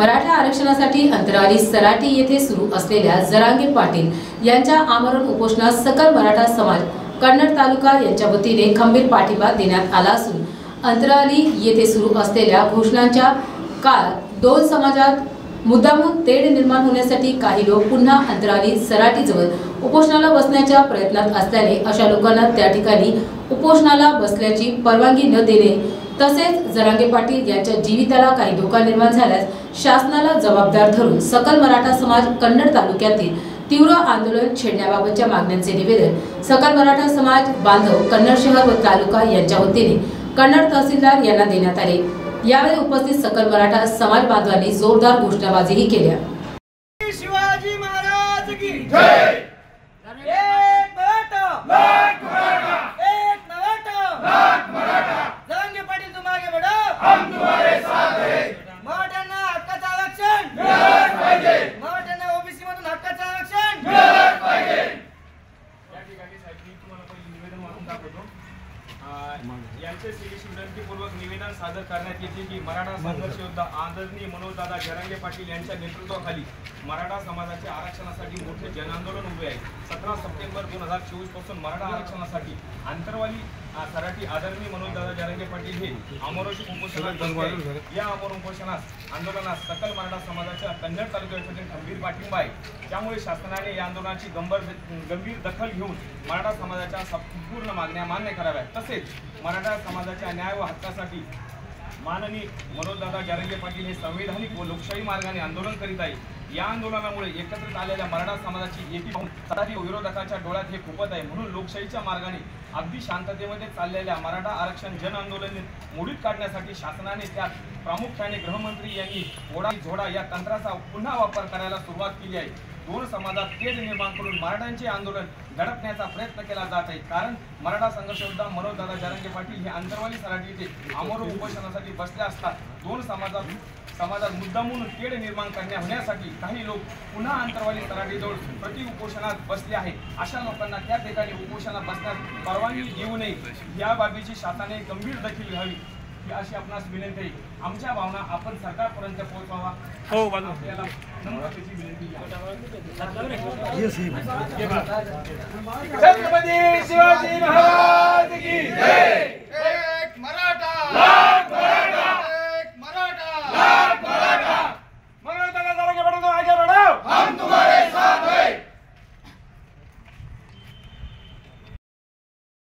मराठा आरक्षणासाठी अंतराळी सराटी येथे सुरू असलेल्या जरांगे पाटील यांच्या आमरण उपोषणास सकल मराठा समाज कन्नड तालुका यांच्या वतीने खंबीर पाठिंबा देण्यात आला असून अंतराळी येथे सुरू असलेल्या घोषणांच्या काळात दोन समाजात मुद्दामून तेढ निर्माण होण्यासाठी काही लोक पुन्हा अंतराळी सराटीजवळ उपोषणाला बसण्याच्या प्रयत्नात असल्याने अशा लोकांना त्या ठिकाणी उपोषणाला बसल्याची परवानगी न देणे तसेच जरांगे पाटील यांच्या जीविताला काही धोका निर्माण झाल्यास शासनाला जबाबदार धरून सकल मराठा समाज कन्नड तालुक्यातील तीव्र आंदोलन छेडण्याबाबतच्या मागण्यांचे निवेदन सकल मराठा समाज बांधव कन्नड शहर व तालुका यांच्या वतीने कन्नड तहसीलदार यांना देण्यात आले. यावेळी उपस्थित सकल मराठा समाज बांधवांनी जोरदार घोषणाबाजीही केल्या. विनंतीपूर्वक निवेदन सादर करण्यात येते की मराठा संघर्ष योद्धा आदरणीय मनोजदादा जरांगे पाटील यांच्या नेतृत्वाखाली मराठा समाजाच्या आरक्षणासाठी मोठे जनआंदोलन उभे आहे. सतरा सप्टेंबर दोन हजार चोवीसपासून मराठा आरक्षणासाठी आंतरवाली सराठी आदरणीय मनोजदादा जरांगे पाटील हे अमरोशी उपोषणात. या अमर उपोषणास आंदोलनास सकल मराठा समाजाच्या कन्नड तालुक्यातील खंबीर पाठिंबा आहे. त्यामुळे शासनाने या आंदोलनाची गंभीर गंभीर दखल घेऊन मराठा समाजाच्या संपूर्ण मागण्या मान्य कराव्यात. तसेच मराठा समाजाच्या न्याय व हक्कासाठी माननीय मनोजदादा जारंगे पाटील हे संवैधानिक व लोकशाही मार्गाने आंदोलन करीत आहे या आंदोलनामुळे एकत्रित आलेल्या मराठा समाजाची एकी पाहून विरोधकाच्या डोळ्यात हे खुपत आहे म्हणून लोकशाहीच्या मार्गाने अगदी शांततेमध्ये चाललेल्या मराठा आरक्षण जन आंदोलन मोडीत काढण्यासाठी शासनाने त्यात प्रामुख्याने गृहमंत्री यांनी ओढा झोडा या तंत्राचा पुन्हा वापर करायला सुरुवात केली आहे. दोन समाजात तेढ निर्माण करून मराठ्यांचे आंदोलन दडपण्याचा प्रयत्न केला जात आहे. कारण मराठा संघर्ष योद्धा मनोजदादा जारंगे पाटील हे आंतरवाली सराठी येथे आमोर उपोषणासाठी बसले असतात. दोन समाजात समाजात मुद्दामून तेढ निर्माण करण्या होण्यासाठी काही लोक पुन्हा आंतरवाली सराठीजवळ प्रति उपोषणात बसले आहे अशा लोकांना त्या ठिकाणी उपोषणात बसण्यास परवानगी देऊ नये. या बाबीची शासनाने गंभीर दखल घ्यावी. ही अशी आपणास विनंती आहे. आमच्या भावना आपण सरकारपर्यंत पोहोचवावा. हो आपल्याला नम्रतेची विनंती आहे. छत्रपती शिवाजी महाराज!